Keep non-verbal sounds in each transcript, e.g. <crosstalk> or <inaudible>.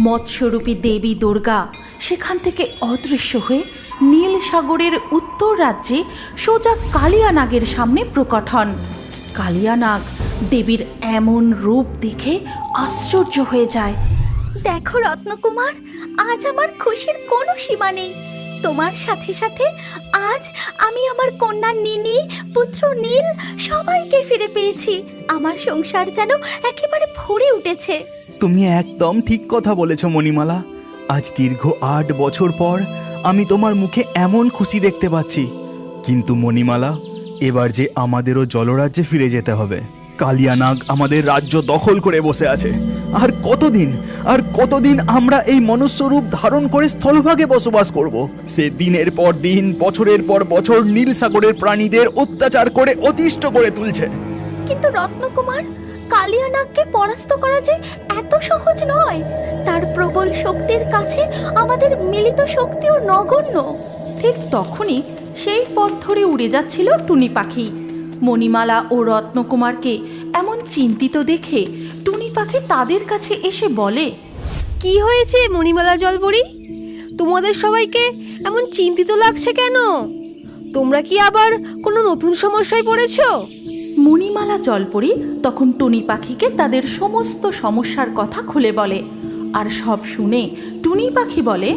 মৎস্যরূপী দেবী দুর্গা সেখান থেকে অদৃশ্য হয়ে নীল সাগরের উত্তর রাজ্যে সোজা কালিয়ানাগের সামনে প্রকট হন। কালিয়ানাগ দেবীর এমন রূপ দেখে আশ্চর্য হয়ে যায়। দেখো রত্নকুমার, আজ আমার খুশির কোনো সীমা নেই। তোমার সাথে সাথে আজ আমি আমার কন্যা নিনি, পুত্র নীল, সবাইকে ফিরে পেয়েছি। আমার সংসার যেন একেবারে ভরে উঠেছে। তুমি একদম ঠিক কথা বলেছ, মণিমালা। আজ দীর্ঘ আট বছর পর আমি তোমার মুখে এমন খুশি দেখতে পাচ্ছি। কিন্তু মণিমালা, এবার যে আমাদেরও জলরাজ্যে ফিরে যেতে হবে। কালিয়ানাগ আমাদের রাজ্য দখল করে বসে আছে। আর কতদিন আর কতদিন আমরা এই মনুষ্যরূপ ধারণ করে স্থলভাগে বসবাস করব? সে দিনের পর দিন বছরের পর বছর নীল সাগরের প্রাণীদের অত্যাচার করে অতিষ্ঠ করে তুলছে। কিন্তু রত্নকুমার কালিয়ানাগকে পরাস্ত করা যে এত সহজ নয়। তার প্রবল শক্তির কাছে আমাদের মিলিত শক্তিও নগণ্য। ঠিক তখনই সেই পথ ধরে উড়ে যাচ্ছিল টুনি পাখি। মণিমালা ও রত্নকুমারকে এমন চিন্তিত দেখে টুনি পাখি তাদের কাছে এসে বলে কি হয়েছে মণিমালা জলপরি তোমাদের সবাইকে এমন চিন্তিত লাগছে কেন? তোমরা কি আবার কোনো নতুন সমস্যায় পড়েছো? মণিমালা জলপরি তখন টুনি পাখিকে তাদের সমস্ত সমস্যার কথা খুলে বলে আর সব শুনে টুনি পাখি বলে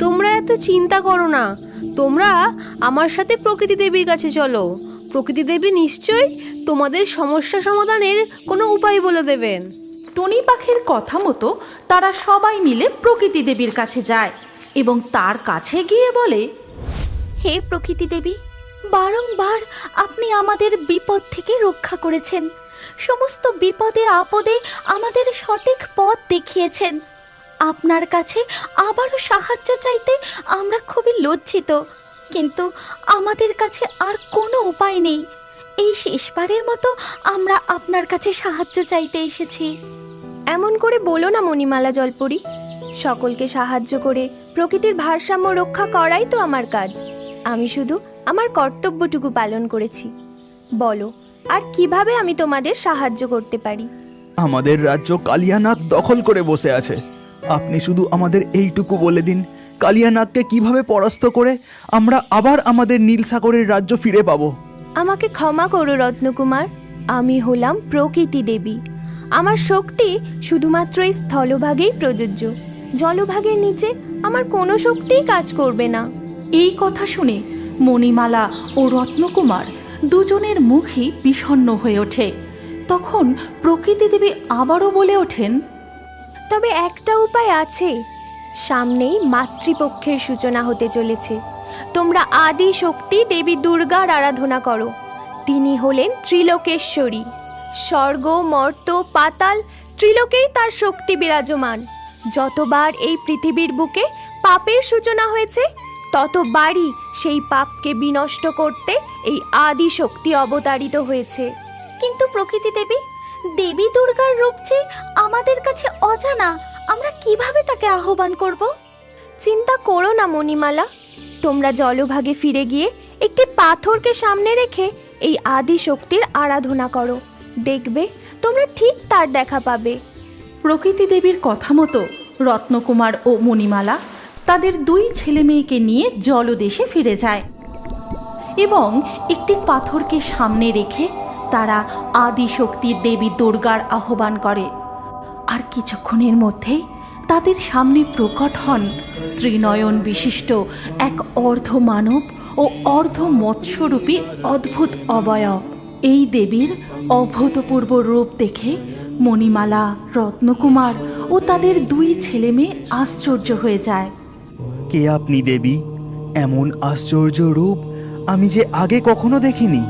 তোমরা এত চিন্তা করো না। তোমরা আমার সাথে প্রকৃতি দেবীর কাছে চলো। প্রকৃতি দেবী নিশ্চয়ই তোমাদের সমস্যা সমাধানের কোনো উপায় বলে দেবেন। টনি পাখির কথা মতো তারা সবাই মিলে প্রকৃতি দেবীর কাছে যায় এবং তার কাছে গিয়ে বলে হে প্রকৃতি দেবী বারংবার আপনি আমাদের বিপদ থেকে রক্ষা করেছেন। সমস্ত বিপদে আপদে আমাদের সঠিক পথ দেখিয়েছেন। আপনার কাছে আবারও সাহায্য চাইতে আমরা খুবই লজ্জিত। কিন্তু আমাদের কাছে আর কোনো উপায় নেই। এই শেষবারের মতো আমরা আপনার কাছে সাহায্য চাইতে এসেছি। এমন করে বলো না মণিমালা জলপরি। সকলকে সাহায্য করে প্রকৃতির ভারসাম্য রক্ষা করাই তো আমার কাজ। আমি শুধু আমার কর্তব্যটুকু পালন করেছি। বলো আর কীভাবে আমি তোমাদের সাহায্য করতে পারি? আমাদের রাজ্য কালিয়ানাথ দখল করে বসে আছে। আপনি শুধু আমাদের এইটুকু বলে দিন কালিয়ানাগকে কীভাবে পরাস্ত করে আমরা আবার আমাদের নীল সাগরের রাজ্য ফিরে পাবো? আমাকে ক্ষমা করো রত্নকুমার। আমি হলাম প্রকৃতি দেবী। আমার শক্তি শুধুমাত্র এই স্থলভাগেই প্রযোজ্য। জলভাগের নিচে আমার কোনো শক্তিই কাজ করবে না। এই কথা শুনে মণিমালা ও রত্নকুমার দুজনের মুখই বিষণ্ণ হয়ে ওঠে। তখন প্রকৃতি দেবী আবারও বলে ওঠেন তবে একটা উপায় আছে। সামনেই মাতৃপক্ষের সূচনা হতে চলেছে। তোমরা আদি শক্তি দেবী দুর্গার আরাধনা করো। তিনি হলেন ত্রিলোকেশ্বরী। স্বর্গ, মর্ত, পাতাল, ত্রিলোকেই তার শক্তি বিরাজমান। যতবার এই পৃথিবীর বুকে পাপের সূচনা হয়েছে, ততবারই সেই পাপকে বিনষ্ট করতে এই আদি শক্তি অবতারিত হয়েছে। কিন্তু প্রকৃতি দেবী দেবী দুর্গার রূপ যে আমাদের কাছে অজানা, আমরা কীভাবে তাকে আহ্বান করব? চিন্তা করো না, মণিমালা। তোমরা জলভাগে ফিরে গিয়ে একটি পাথরকে সামনে রেখে এই আদি শক্তির আরাধনা করো। দেখবে তোমরা ঠিক তার দেখা পাবে। প্রকৃতি দেবীর কথা মতো রত্নকুমার ও মণিমালা তাদের দুই ছেলে মেয়েকে নিয়ে জলদেশে ফিরে যায় এবং একটি পাথরকে সামনে রেখে তারা আদিশক্তি দেবী দুর্গার আহ্বান করে। আর কিছুক্ষণের মধ্যেই তাদের সামনে প্রকট হন ত্রিনয়ন বিশিষ্ট এক অর্ধ মানব ও অর্ধ মৎস্যরূপী অদ্ভুত অবয়ব। এই দেবীর অভূতপূর্ব রূপ দেখে মণিমালা, রত্নকুমার ও তাদের দুই ছেলে মেয়ে আশ্চর্য হয়ে যায়। কে আপনি দেবী? এমন আশ্চর্য রূপ আমি যে আগে কখনো দেখিনি।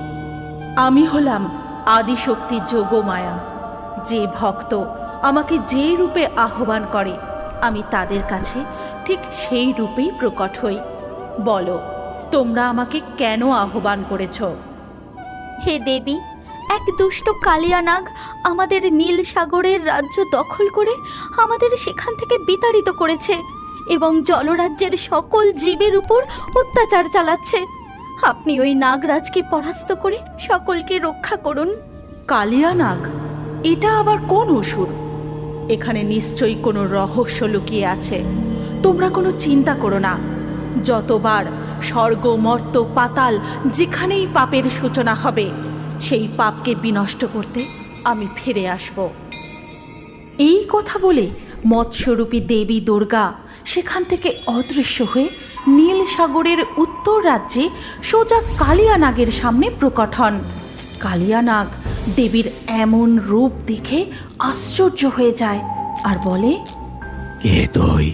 আমি হলাম আদিশক্তি যোগমায়া। যে ভক্ত আমাকে যে রূপে আহ্বান করে, আমি তাদের কাছে ঠিক সেই রূপেই প্রকট হই। বলো, তোমরা আমাকে কেন আহ্বান করেছ? হে দেবী, এক দুষ্ট কালিয়ানাগ আমাদের নীল সাগরের রাজ্য দখল করে আমাদের সেখান থেকে বিতাড়িত করেছে এবং জলরাজ্যের সকল জীবের উপর অত্যাচার চালাচ্ছে। আপনি ওই নাগরাজকে পরাস্ত করে সকলকে রক্ষা করুন। কালিয়ানাগ এটা আবার কোন অসুর এখানে নিশ্চয়ই কোনো রহস্য লুকিয়ে আছে। তোমরা কোনো চিন্তা করো না। যতবার স্বর্গ, মর্ত, পাতাল যেখানেই পাপের সূচনা হবে, সেই পাপকে বিনষ্ট করতে আমি ফিরে আসব। এই কথা বলে মৎস্যরূপী দেবী দুর্গা সেখান থেকে অদৃশ্য হয়ে নীল সাগরের উত্তর রাজ্যে সোজা কালিয়ানাগের সামনে প্রকট হন। কালিয়ানাগ দেবীর এমন রূপ দেখে আশ্চর্য হয়ে যায় আর বলে কে তুই?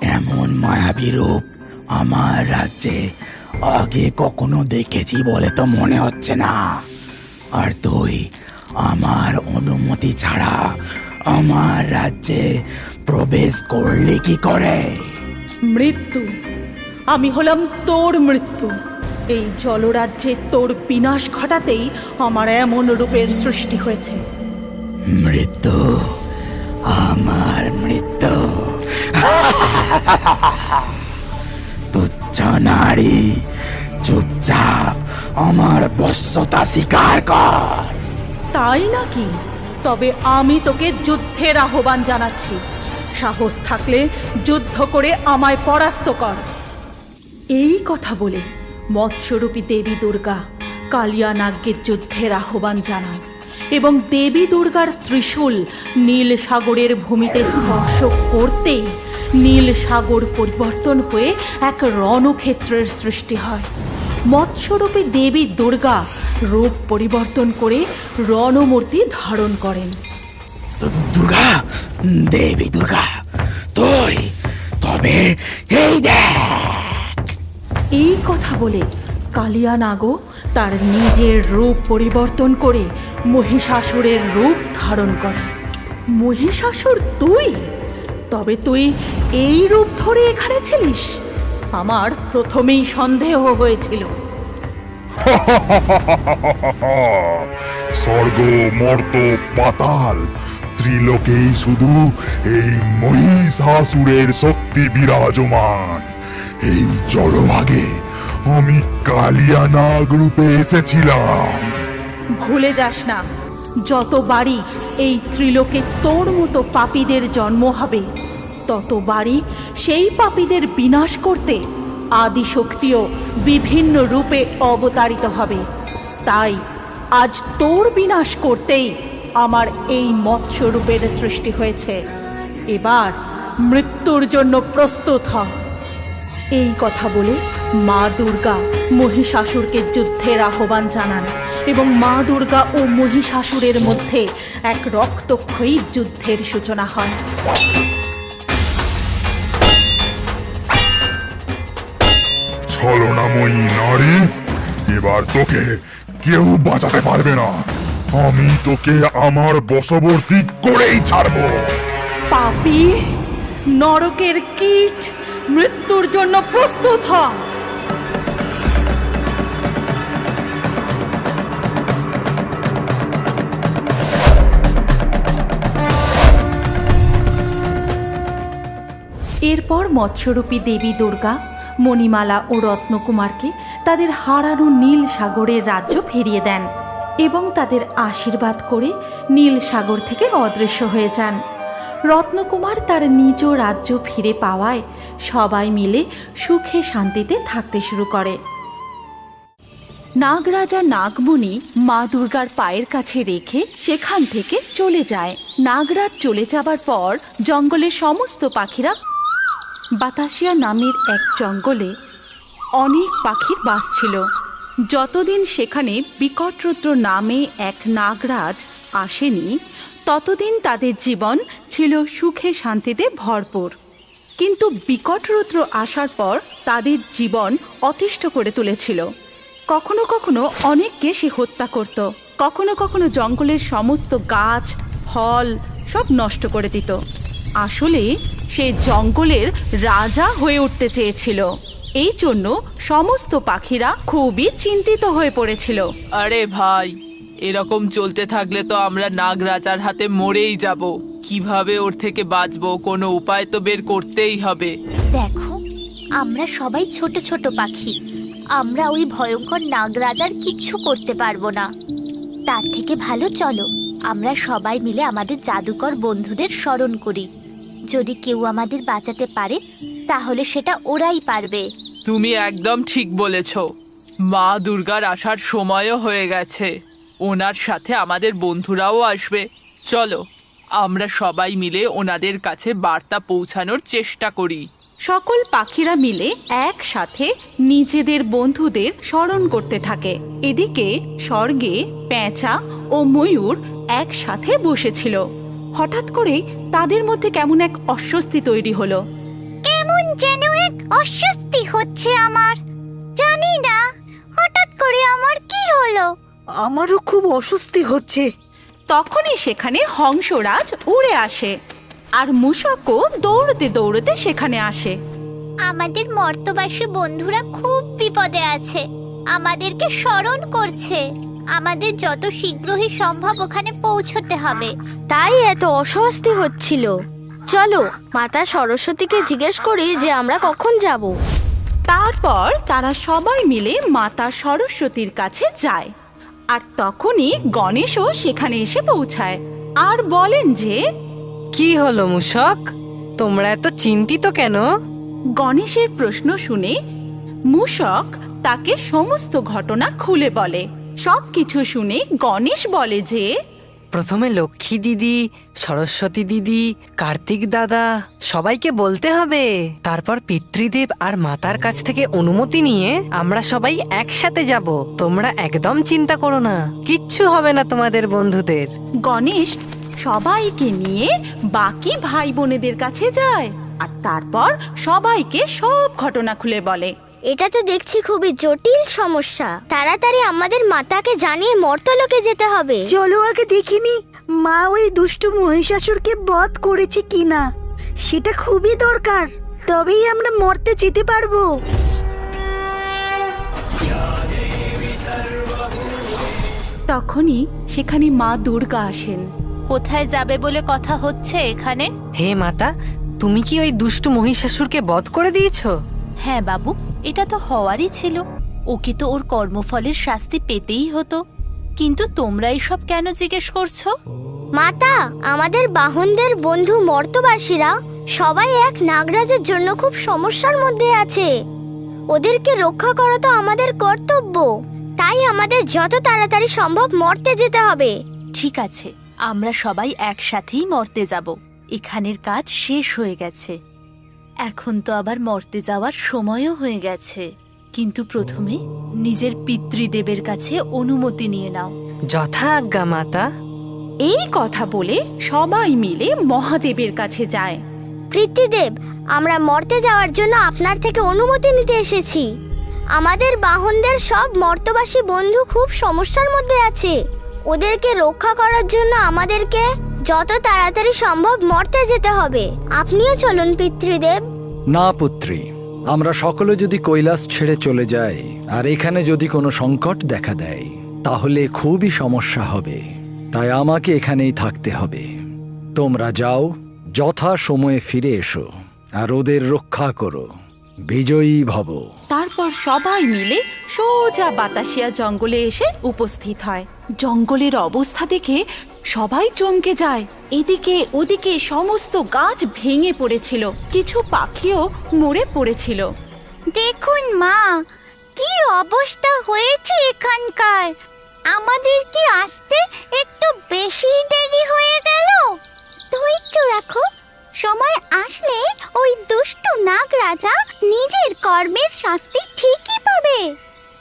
এমন মায়াবী রূপ আমার রাজ্যে আগে কখনো দেখেছি বলে তো মনে হচ্ছে না। আর তুই আমার অনুমতি ছাড়া আমার রাজ্যে প্রবেশ করলি কি করে? মৃত্যু আমি হলাম তোর মৃত্যু। এই জলরাজ্যে তোর বিনাশ ঘটাতেই আমার এমন রূপের সৃষ্টি হয়েছে। মৃত্যু আমার মৃত্যু। তুচ্ছ নারী চুপচাপ আমার বশ্যতা স্বীকার কর। তাই নাকি? তবে আমি তোকে যুদ্ধের আহ্বান জানাচ্ছি। সাহস থাকলে যুদ্ধ করে আমায় পরাস্ত কর। এই কথা বলে মৎস্যরূপী দেবী দুর্গা কালিয়ানাগকে যুদ্ধের আহ্বান জানান এবং দেবী দুর্গার ত্রিশূল নীল সাগরের ভূমিতে স্পর্শ করতেই নীল সাগর পরিবর্তন হয়ে এক রণক্ষেত্রের সৃষ্টি হয়। মৎস্যরূপী দেবী দুর্গা রূপ পরিবর্তন করে রণমূর্তি ধারণ করেন। দুর্গা, দেবী দুর্গা, তুই তবে এই দেখ। এই কথা বলে কালিয়ানাগও তার নিজের রূপ পরিবর্তন করে মহিষাসুরের রূপ ধারণ করে। মহিষাসুর তুই? তবে তুই এই রূপ ধরে এখানে ছিলিস? আমার প্রথমেই সন্দেহ হয়েছিল। স্বর্গ, মর্ত, পাতাল, ত্রিলোকেই শুধু এই মহিষাসুরের শক্তি বিরাজমান। এই জলভাগে আমি কালিয়ানাগ রূপে এসেছিলাম। ভুলে যাস না যত বাড়ি এই ত্রিলোকে তোর মতো পাপীদের জন্ম হবে তত বাড়ি সেই পাপীদের বিনাশ করতে আদিশক্তিও বিভিন্ন রূপে অবতারিত হবে। তাই আজ তোর বিনাশ করতেই আমার এই মৎস্য রূপের সৃষ্টি হয়েছে। এবার মৃত্যুর জন্য প্রস্তুত হ। এই কথা বলে মা দুর্গা মহিষাসুরকে যুদ্ধের আহ্বান জানান এবং মা দুর্গা ও মহিষাসুরের মধ্যে এক রক্তক্ষয়ী যুদ্ধের সূচনা হয়। ছলনাময়ী নারী এবার তোকে কেউ বাঁচাতে পারবে না। আমি তোকে আমার বশবর্তী করেই ছাড়বো। পাপি নরকের কীট মৃত্যুর জন্য প্রস্তুত হ। এরপর মৎস্যরূপী দেবী দুর্গা, মণিমালা ও রত্নকুমারকে তাদের হারানো নীল সাগরের রাজ্য ফিরিয়ে দেন এবং তাদের আশীর্বাদ করে নীল সাগর থেকে অদৃশ্য হয়ে যান। রত্নকুমার তার নিজ রাজ্য ফিরে পাওয়ায় সবাই মিলে সুখে শান্তিতে থাকতে শুরু করে। নাগরাজা নাগমণি মা দুর্গার পায়ের কাছে রেখে সেখান থেকে চলে যায়। নাগরাজ চলে যাবার পর জঙ্গলের সমস্ত পাখিরা বাতাসিয়া নামের এক জঙ্গলে অনেক পাখির বাস ছিল। যতদিন সেখানে বিকটরুদ্র নামে এক নাগরাজ আসেনি ততদিন তাদের জীবন ছিল সুখে শান্তিতে ভরপুর। কিন্তু বিকটরুদ্র আসার পর তাদের জীবন অতিষ্ঠ করে তুলেছিল। কখনো কখনো অনেককে সে হত্যা করত, কখনো কখনো জঙ্গলের সমস্ত গাছ, ফল সব নষ্ট করে দিত। আসলে সে জঙ্গলের রাজা হয়ে উঠতে চেয়েছিল। এই জন্য সমস্ত পাখিরা খুবই চিন্তিত হয়ে পড়েছিল। আরে ভাই এরকম চলতে থাকলে তো আমরা নাগরাজার হাতে মরেই যাব। কীভাবে ওর থেকে বাঁচবো কোনো উপায় তো বের করতেই হবে। দেখো আমরা সবাই ছোট ছোট পাখি। আমরা ওই ভয়ঙ্কর নাগরাজার কিচ্ছু করতে পারব না। তার থেকে ভালো চলো আমরা সবাই মিলে আমাদের জাদুকর বন্ধুদের স্মরণ করি। যদি কেউ আমাদের বাঁচাতে পারে তাহলে সেটা ওরাই পারবে। তুমি একদম ঠিক বলেছ। মা দুর্গার আসার সময়ও হয়ে গেছে। ওনার সাথে আমাদের বন্ধুরাও আসবে। চলো আমরা সবাই মিলে ওনাদের কাছে বার্তা পৌঁছানোর চেষ্টা করি। সকল পাখিরা মিলে একসাথে নিজেদের বন্ধুদের স্মরণ করতে থাকে। এদিকে স্বর্গে পেঁচা ও ময়ূর একসাথে বসেছিল। হঠাৎ করে তাদের মধ্যে কেমন এক অস্বস্তি তৈরি হলো। কেমন যেন এক অস্বস্তি হচ্ছে আমার। জানি না হঠাৎ করে আমার কি হলো? আমারও খুব অস্বস্তি হচ্ছে। তখনই সেখানে হংসরাজ উড়ে আসে আর মূষকও দৌড়তে দৌড়তে সেখানে আসে। আমাদের মর্তবাসী বন্ধুরা খুব বিপদে আছে। আমাদেরকে স্মরণ করছে। আমাদের যত শীঘ্রই সম্ভব ওখানে পৌঁছতে হবে। তাই এত অস্বস্তি হচ্ছিল। চলো মাতা সরস্বতীকে জিজ্ঞেস করি যে আমরা কখন যাব। তারপর তারা সবাই মিলে মাতা সরস্বতীর কাছে যায়। আর তখনই গণেশও সেখানে এসে পৌঁছায়। আর বলেন যে কি হলো মূষক তোমরা এত চিন্তিত কেন? গণেশের প্রশ্ন শুনে মূষক তাকে সমস্ত ঘটনা খুলে বলে। সবকিছু শুনে গণেশ বলে যে প্রথমে লক্ষ্মী দিদি, সরস্বতী দিদি, কার্তিক দাদা, সবাইকে বলতে হবে। তারপর পিতৃদেব আর মাতার কাছ থেকে অনুমতি নিয়ে আমরা সবাই একসাথে যাব। তোমরা একদম চিন্তা করো না, কিচ্ছু হবে না তোমাদের বন্ধুদের। গণেশ সবাইকে নিয়ে বাকি ভাই বোনেদের কাছে যায়, আর তারপর সবাইকে সব ঘটনা খুলে বলে। এটা তো দেখছি খুবই জটিল সমস্যা। তাড়াতাড়ি আমাদের মাতাকে জানিয়ে মর্তলোকে যেতে হবে। চলো আগে দেখিনি মা ওই দুষ্টু মহিষাসুরকে বধ করেছে কিনা। সেটা খুবই দরকার তবেই আমরা মরতে যেতে পারব। তখনই সেখানে মা দুর্গা আসেন। কোথায় যাবে বলে কথা হচ্ছে এখানে? হে মাতা তুমি কি ওই দুষ্টু মহিষাসুরকে বধ করে দিয়েছ? হ্যাঁ বাবু। এটা তো হওয়ারই ছিল। ওকে তো ওর কর্মফলের শাস্তি পেতেই হতো। কিন্তু তোমরা এসব কেন জিজ্ঞেস করছ? মাতা আমাদের বাহনদের বন্ধু মর্তবাসীরা সবাই এক নাগরাজের জন্য খুব সমস্যার মধ্যে আছে। ওদেরকে রক্ষা করা তো আমাদের কর্তব্য। তাই আমাদের যত তাড়াতাড়ি সম্ভব মর্তে যেতে হবে। ঠিক আছে আমরা সবাই একসাথেই মর্তে যাব। এখানের কাজ শেষ হয়ে গেছে। এখন তো আবার মর্তে যাওয়ার সময়ও হয়ে গেছে। কিন্তু প্রথমে নিজের পিতৃদেবের কাছে অনুমতি নিয়ে নাও। যথা আজ্ঞা মাতা। এই কথা বলে সবাই মিলে মহাদেবের কাছে যায়। পিতৃদেব আমরা মর্তে যাওয়ার জন্য আপনার থেকে অনুমতি নিতে এসেছি। আমাদের বাহনদের সব মর্তবাসী বন্ধু খুব সমস্যার মধ্যে আছে। ওদেরকে রক্ষা করার জন্য আমাদেরকে যত তাড়াতাড়ি সম্ভব মর্তে যেতে হবে। আপনিও চলুন পিতৃদেব। না পুত্রী। আমরা সকলে যদি কৈলাস ছেড়ে চলে যাই আর এখানে যদি কোনো সংকট দেখা দেয় তাহলে খুবই সমস্যা হবে। তাই আমাকে এখানেই থাকতে হবে। তোমরা যাও যথা সময়ে ফিরে এসো আর ওদের রক্ষা করো। বিজয়ী ভব। তারপর সবাই মিলে সোজা বাতাসিয়া জঙ্গলে এসে উপস্থিত হয়। জঙ্গলের অবস্থা দেখে সবাই চমকে যায়। এদিকে ওদিকে সমস্ত গাছ ভেঙে পড়েছিল। কিছু পাখিও মরে পড়েছিল। দেখুন মা, কি অবস্থা হয়েছে এখানকার? আমাদের কি আসতে একটু বেশি দেরি হয়ে গেল? ধৈর্য রাখো। সময় আসলে ওই দুষ্ট নাগ রাজা নিজের কর্মের শাস্তি ঠিকই পাবে।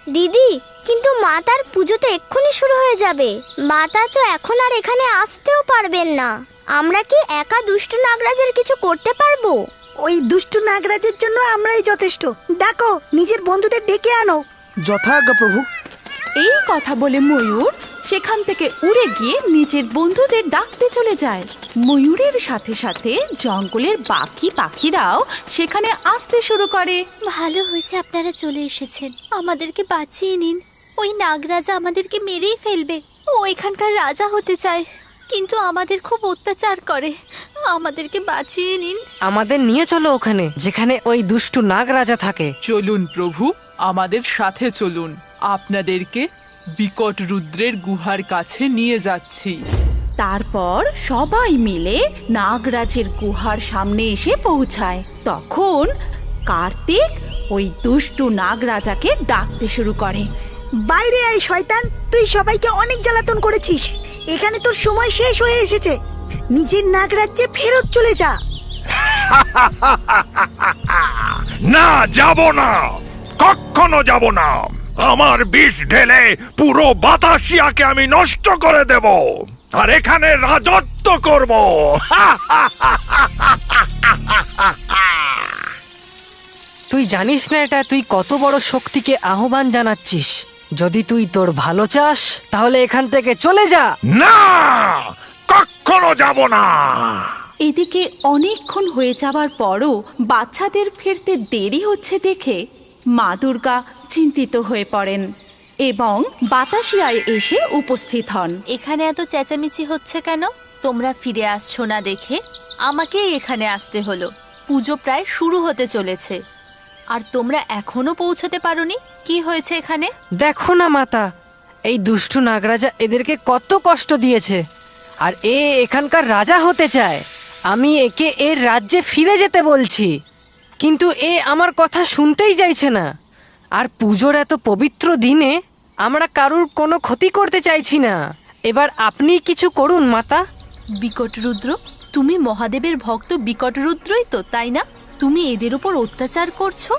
দিদি কিন্তু মাতার পুজো তো এক্ষুনি শুরু হয়ে যাবে। মাতা তো এখন আর এখানে আসতেও পারবেন না। আমরা কি একা দুষ্টু নাগরাজের কিছু করতে পারব? ওই দুষ্টু নাগরাজের জন্য আমরাই যথেষ্ট। দেখো নিজের বন্ধুদের ডেকে আনো। যথাজ্ঞা প্রভু। এই কথা বলে ময়ূর সেখান থেকে উড়ে গিয়ে নিজের বন্ধুদের ডাকতে চলে যায়। ময়ূরের সাথে সাথে জঙ্গলের বাকি পাখিরাও সেখানে আসতে শুরু করে। ভালো হয়েছে আপনারা চলে এসেছেন। আমাদেরকে বাঁচিয়ে নিন। ওই নাগরাজা আমাদেরকে মেরেই ফেলবে। ও এখানকার রাজা হতে চায়। কিন্তু আমাদের খুব অত্যাচার করে। আমাদেরকে বাঁচিয়ে নিন। আমাদের নিয়ে চলো ওখানে যেখানে ওই দুষ্টু নাগ রাজা থাকে। চলুন প্রভু আমাদের সাথে চলুন। আপনাদেরকে বিকট রুদ্রের গুহার কাছে নিয়ে যাচ্ছি। তারপর সবাই মিলে নাগরাজের গুহার সামনে এসে পৌঁছায়। তখন কার্তিক ওই দুষ্টু নাগরাজাকে ডাকতে শুরু করে। বাইরে আয় শয়তান! তুই সবাইকে অনেক জ্বালাতন করেছিস। এখানে তোর সময় শেষ হয়ে এসেছে। নিজের নাগরাজ্যে ফেরত চলে যা। <laughs> না যাব না! কখনো যাব না! আমার বিষ ঢেলে পুরো বাতাসিয়াকে আমি নষ্ট করে দেব। আর এখানে রাজত্ব করব। তুই জানিস না এটা তুই কত বড় শক্তিকে আহ্বান জানাচ্ছিস। যদি তুই তোর ভালো চাস তাহলে এখান থেকে চলে যা। না কখনো যাব না। এদিকে অনেকক্ষণ হয়ে যাবার পরও বাচ্চাদের ফিরতে দেরি হচ্ছে দেখে মা দুর্গা চিন্তিত হয়ে পড়েন এবং বাতাসিয়ায় এসে উপস্থিত হন। এখানে এত চেঁচামেচি হচ্ছে কেন? তোমরা ফিরে আসছো না দেখে? আমাকেই এখানে আসতে হলো। পুজো প্রায় শুরু হতে চলেছে। আর তোমরা এখনও পৌঁছতে পারোনি? কি হয়েছে এখানে? দেখো না মাতা। এই দুষ্টু নাগরাজা এদেরকে কত কষ্ট দিয়েছে। আর এ এখানকার রাজা হতে চায়। আমি একে এর রাজ্যে ফিরে যেতে বলছি। কিন্তু এ আমার কথা শুনতেই চাইছে না। আর পুজোর এত পবিত্র দিনে আমরা কারুর কোনো ক্ষতি করতে চাইছি না। এবার আপনি কিছু করুন মাতা। বিকট রুদ্র তুমি মহাদেবের ভক্ত বিকট রুদ্রই তো তাই না? তুমি এদের উপর অত্যাচার করছ?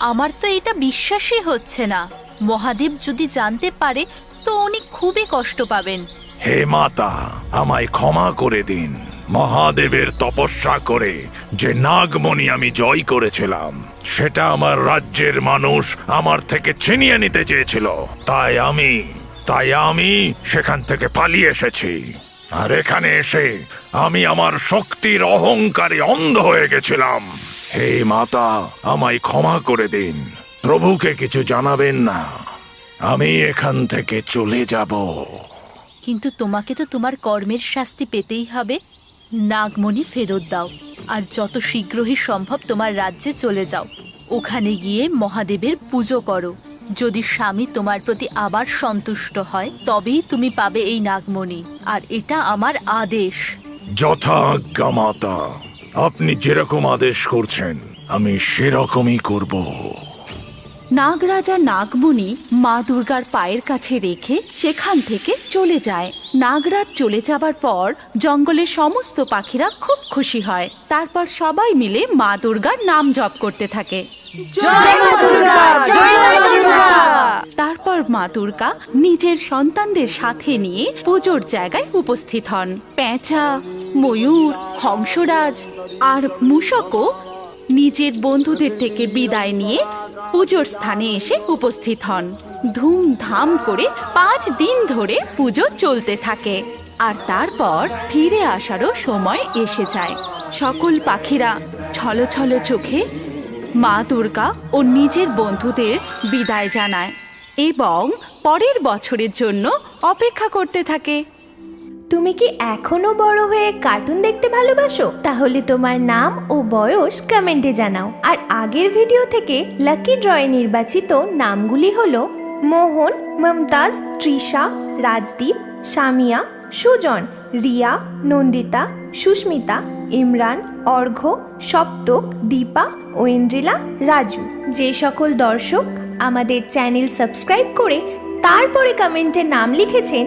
আমার তো এটা বিশ্বাসই হচ্ছে না। মহাদেব যদি জানতে পারে তো উনি খুবই কষ্ট পাবেন। হে মাতা আমায় ক্ষমা করে দিন। মহাদেবের তপস্যা করে যে নাগমণি আমি জয় করেছিলাম। সেটা আমার রাজ্যের মানুষ আমার থেকে ছিনিয়ে নিতে চেয়েছিল। তাই আমি তাই আমি সেখান থেকে পালিয়ে এসেছি। আর এখানে এসে আমি আমার শক্তির অহংকারে অন্ধ হয়ে গেছিলাম। হে মাতা, আমায় ক্ষমা করে দিন। প্রভুকে কিছু জানাবেন না। আমি এখান থেকে চলে যাব। কিন্তু তোমাকে তো তোমার কর্মের শাস্তি পেতেই হবে। নাগমণি ফেরত দাও। আর যত শীঘ্রই সম্ভব তোমার রাজ্যে চলে যাও। ওখানে গিয়ে মহাদেবের পুজো করো। যদি স্বামী তোমার প্রতি আবার সন্তুষ্ট হয়, তবেই তুমি পাবে এই নাগমণি। আর এটা আমার আদেশ। যথাজ্ঞা মাতা, আপনি যেরকম আদেশ করছেন, আমি সেরকমই করব। নাগরাজা নাগমণি মা দুর্গার পায়ের কাছে রেখে সেখান থেকে চলে যায়। নাগরাজ চলে যাবার পর জঙ্গলের সমস্ত পাখিরা খুব খুশি হয়। তারপর সবাই মিলে মা দুর্গার নাম জপ করতে থাকে। তারপর মা দুর্গা নিজের সন্তানদের সাথে নিয়ে পুজোর জায়গায় উপস্থিত হন। পেঁচা ময়ূর হংসরাজ আর মূষকও নিজের বন্ধুদের থেকে বিদায় নিয়ে পুজোর স্থানে এসে উপস্থিত হন। ধুমধাম করে পাঁচ দিন ধরে পুজো চলতে থাকে। আর তারপর ফিরে আসারও সময় এসে যায়। সকল পাখিরা ছলো ছলো চোখে মা দুর্গা ও নিজের বন্ধুদের বিদায় জানায় এবং পরের বছরের জন্য অপেক্ষা করতে থাকে। তুমি কি এখনও বড় হয়ে কার্টুন দেখতে ভালোবাসো? তাহলে তোমার নাম ও বয়স কমেন্টে জানাও। আর আগের ভিডিও থেকে লাকি ড্রয়ে নির্বাচিত নামগুলি হলো মোহন, মমতাজ, তৃষা, রাজদীপ সামিয়া সুজন, রিয়া, নন্দিতা, সুস্মিতা, ইমরান অর্ঘ্য সপ্তক, দীপা, ঐন্দ্রিলা, রাজু। যে সকল দর্শক আমাদের চ্যানেল সাবস্ক্রাইব করে তারপরে কমেন্টে নাম লিখেছেন